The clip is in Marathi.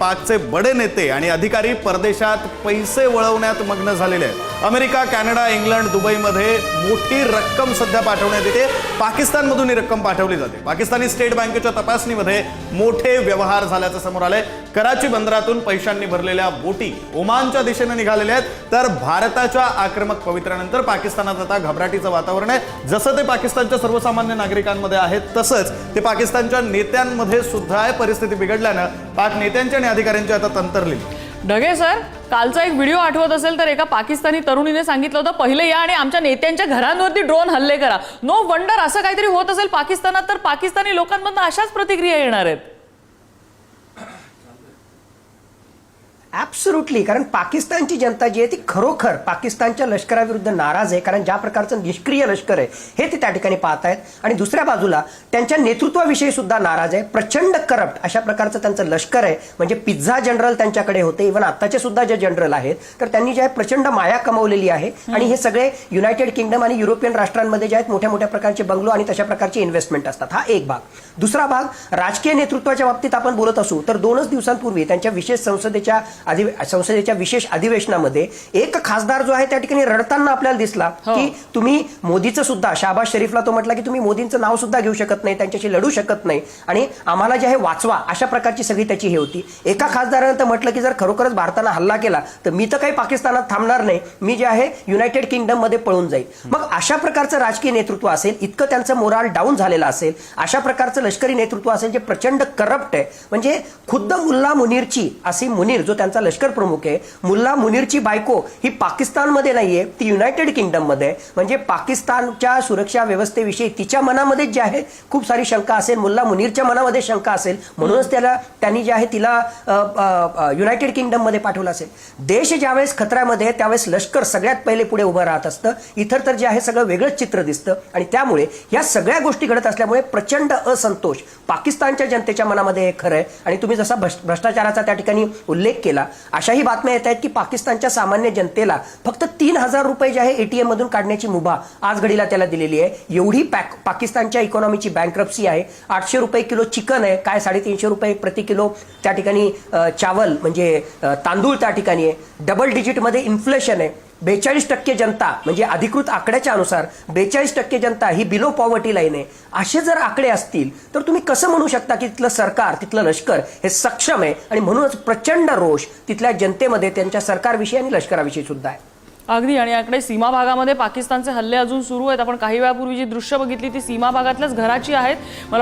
पाकचे बडे नेते आणि अधिकारी परदेशात पैसे वळवण्यात मग्न झालेले आहेत. अमेरिका कॅनडा इंग्लंड दुबईमध्ये मोठी रक्कम सध्या पाठवण्यात येते. पाकिस्तानमधून ही रक्कम पाठवली जाते. पाकिस्तानी स्टेट बँकेच्या तपासणीमध्ये मोठे व्यवहार झाल्याचं समोर आलंय. कराची बंदरातून पैशांनी भरलेल्या बोटी ओमानच्या दिशेने निघालेल्या आहेत. तर भारताच्या आक्रमक पवित्र्यानंतर पाकिस्तानात आता घबराटीचं वातावरण आहे. जसं ते पाकिस्तानच्या सर्वसामान्य नागरिकांमध्ये आहेत तसंच ते पाकिस्तानच्या नेत्यांमध्ये सुद्धा आहे. परिस्थिती बिघडल्यानं पाक नेत्यांच्या आणि अधिकाऱ्यांची आता तंत्रली. ढगे सर कालचा एक व्हिडिओ आठवत असेल तर एका पाकिस्तानी तरुणीने सांगितलं होतं पहिले या आणि आमच्या नेत्यांच्या घरांवरती ड्रोन हल्ले करा. नो वंडर असं काहीतरी होत असेल पाकिस्तानात तर पाकिस्तानी लोकांमधून अशाच प्रतिक्रिया येणार आहेत. ॲब्सोल्युटली कारण पाकिस्तानची जनता जी आहे ती खरोखर पाकिस्तानच्या लष्कराविरुद्ध नाराज आहे. कारण ज्या प्रकारचं निष्क्रिय लष्कर आहे हे ते त्या ठिकाणी पाहत आहेत आणि दुसऱ्या बाजूला त्यांच्या नेतृत्वाविषयी सुद्धा नाराज आहे. प्रचंड करप्ट अशा प्रकारचं त्यांचं लष्कर आहे. म्हणजे पिझ्झा जनरल त्यांच्याकडे होते. इव्हन आत्ताचे सुद्धा जे जनरल आहेत तर त्यांनी जे आहे प्रचंड माया कमवलेली आहे. आणि हे सगळे युनायटेड किंगडम आणि युरोपियन राष्ट्रांमध्ये जे आहेत मोठ्या मोठ्या प्रकारचे बंगलो आणि तशा प्रकारचे इन्व्हेस्टमेंट असतात. हा एक भाग. दुसरा भाग राजकीय नेतृत्वाच्या बाबतीत आपण बोलत असू तर दोनच दिवसांपूर्वी त्यांच्या विशेष संसदेच्या अधि संसदेच्या विशेष अधिवेशनामध्ये एक खासदार जो आहे त्या ठिकाणी रडताना आपल्याला दिसला हो. की तुम्ही मोदीचं सुद्धा शाहबाज शरीफला तो म्हटला की तुम्ही मोदींचं नाव सुद्धा घेऊ शकत नाही त्यांच्याशी लढू शकत नाही आणि आम्हाला जे आहे वाचवा अशा प्रकारची सगळी त्याची हे होती. एका खासदारानं तर म्हटलं की जर खरोखरच भारतानं हल्ला केला तर मी तर काही पाकिस्तानात थांबणार नाही मी जे आहे युनायटेड किंगडममध्ये पळून जाईल. मग अशा प्रकारचं राजकीय नेतृत्व असेल इतकं त्यांचं मोराल डाऊन झालेलं असेल अशा प्रकारचं लष्करी नेतृत्व असेल जे प्रचंड करप्ट आहे. म्हणजे खुद्द मुल्ला मुनीरची असी मुनीर जो त्यांचा लष्कर प्रमुख आहे. मुल्ला मुनीरची बायको ही पाकिस्तानमध्ये नाहीये ती युनायटेड किंगडममध्ये म्हणजे पाकिस्तानच्या सुरक्षा व्यवस्थेविषयी तिच्या मनामध्ये जे आहे खूप सारी शंका असेल. मुल्ला मुनीरच्या मनामध्ये शंका असेल. म्हणूनच त्याला त्यांनी जे आहे तिला युनायटेड किंगडममध्ये पाठवलं असेल. देश ज्यावेळेस खतऱ्यामध्ये त्यावेळेस लष्कर सगळ्यात पहिले पुढे उभं राहत असतं. इतर तर जे आहे सगळं वेगळंच चित्र दिसतं. आणि त्यामुळे या सगळ्या गोष्टी घडत असल्यामुळे प्रचंड असंतोष पाकिस्तानच्या जनतेच्या मनामध्ये हे खरं आहे. आणि तुम्ही जसा भ्रष्ट- भ्रष्टाचाराचा त्या ठिकाणी उल्लेख केला अशाही बातम्या येत आहेत की पाकिस्तानच्या सामान्य जनतेला फक्त तीन हजार रुपये जे आहे एटीएम मधून काढण्याची मुभा आज घडीला त्याला दिलेली आहे. एवढी पॅक पाकिस्तानच्या इकॉनॉमीची बँक्रप्सी आहे. आठशे रुपये किलो चिकन आहे. काय साडेतीनशे रुपये प्रति किलो त्या ठिकाणी चावल म्हणजे तांदूळ त्या ठिकाणी आहे. डबल डिजिटमध्ये इन्फ्लेशन आहे. बेचाळीस टक्के जनता म्हणजे अधिकृत आकड्याच्या अनुसार बेचाळीस टक्के जनता ही बिलो पॉवर्टी लाईन आहे. असे जर आकडे असतील तर तुम्ही कसं म्हणू शकता की तिथलं सरकार तिथलं लष्कर हे सक्षम आहे? आणि म्हणूनच प्रचंड रोष तिथल्या जनतेमध्ये त्यांच्या सरकारविषयी आणि लष्कराविषयी सुद्धा आहे. अगदी. आणि याकडे सीमा भागामध्ये पाकिस्तानचे हल्ले अजून सुरू आहेत. आपण काही वेळापूर्वी जी दृश्य बघितली ती सीमा भागातल्याच घराची आहेत. मला